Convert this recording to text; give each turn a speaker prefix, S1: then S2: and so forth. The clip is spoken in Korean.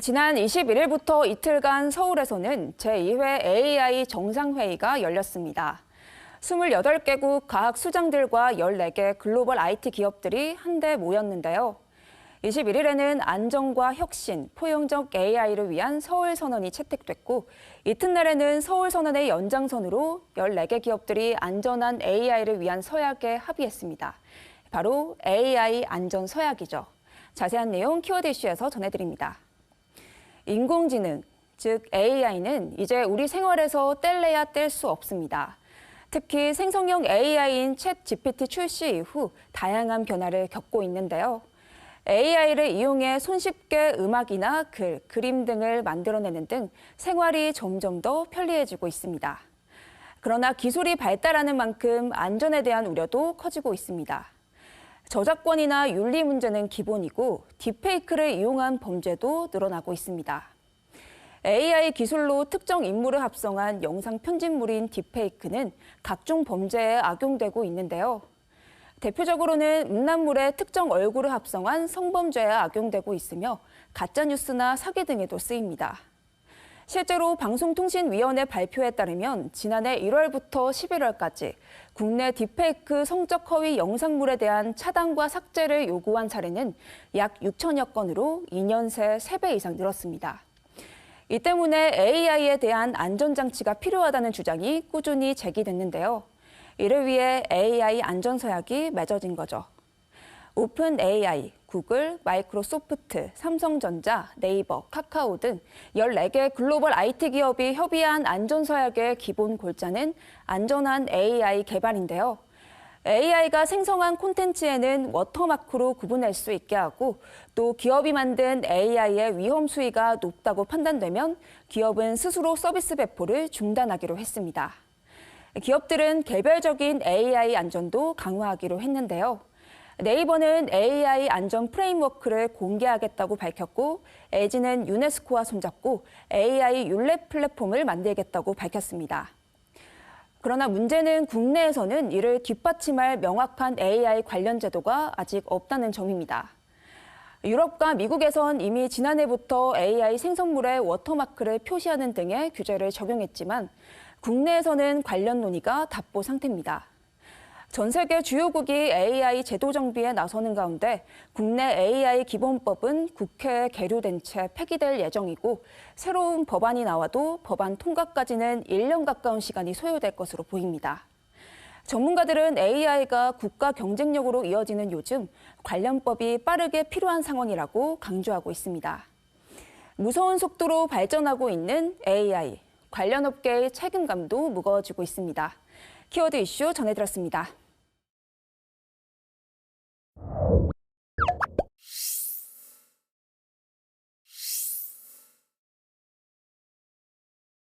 S1: 지난 21일부터 이틀간 서울에서는 제2회 AI 정상회의가 열렸습니다. 28개국 과학 수장들과 14개 글로벌 IT 기업들이 한데 모였는데요. 21일에는 안정과 혁신, 포용적 AI를 위한 서울 선언이 채택됐고 이튿날에는 서울 선언의 연장선으로 14개 기업들이 안전한 AI를 위한 서약에 합의했습니다. 바로 AI 안전 서약이죠. 자세한 내용 키워드 이슈에서 전해드립니다. 인공지능, 즉 AI는 이제 우리 생활에서 뗄래야 뗄 수 없습니다. 특히 생성형 AI인 챗 GPT 출시 이후 다양한 변화를 겪고 있는데요. AI를 이용해 손쉽게 음악이나 글, 그림 등을 만들어내는 등 생활이 점점 더 편리해지고 있습니다. 그러나 기술이 발달하는 만큼 안전에 대한 우려도 커지고 있습니다. 저작권이나 윤리 문제는 기본이고 딥페이크를 이용한 범죄도 늘어나고 있습니다. AI 기술로 특정 인물을 합성한 영상 편집물인 딥페이크는 각종 범죄에 악용되고 있는데요. 대표적으로는 음란물에 특정 얼굴을 합성한 성범죄에 악용되고 있으며 가짜뉴스나 사기 등에도 쓰입니다. 실제로 방송통신위원회 발표에 따르면 지난해 1월부터 11월까지 국내 딥페이크 성적 허위 영상물에 대한 차단과 삭제를 요구한 사례는 약 6천여 건으로 2년 새 3배 이상 늘었습니다. 이 때문에 AI에 대한 안전장치가 필요하다는 주장이 꾸준히 제기됐는데요. 이를 위해 AI 안전서약이 맺어진 거죠. 오픈 AI, 구글, 마이크로소프트, 삼성전자, 네이버, 카카오 등 14개 글로벌 IT 기업이 협의한 안전서약의 기본 골자는 안전한 AI 개발인데요. AI가 생성한 콘텐츠에는 워터마크로 구분할 수 있게 하고 또 기업이 만든 AI의 위험 수위가 높다고 판단되면 기업은 스스로 서비스 배포를 중단하기로 했습니다. 기업들은 개별적인 AI 안전도 강화하기로 했는데요. 네이버는 AI 안전 프레임워크를 공개하겠다고 밝혔고 LG는 유네스코와 손잡고 AI 율례 플랫폼을 만들겠다고 밝혔습니다. 그러나 문제는 국내에서는 이를 뒷받침할 명확한 AI 관련 제도가 아직 없다는 점입니다. 유럽과 미국에선 이미 지난해부터 AI 생성물에 워터마크를 표시하는 등의 규제를 적용했지만 국내에서는 관련 논의가 답보 상태입니다. 전 세계 주요국이 AI 제도 정비에 나서는 가운데 국내 AI 기본법은 국회에 계류된 채 폐기될 예정이고 새로운 법안이 나와도 법안 통과까지는 1년 가까운 시간이 소요될 것으로 보입니다. 전문가들은 AI가 국가 경쟁력으로 이어지는 요즘 관련법이 빠르게 필요한 상황이라고 강조하고 있습니다. 무서운 속도로 발전하고 있는 AI, 관련 업계의 책임감도 무거워지고 있습니다. 키워드 이슈 전해드렸습니다.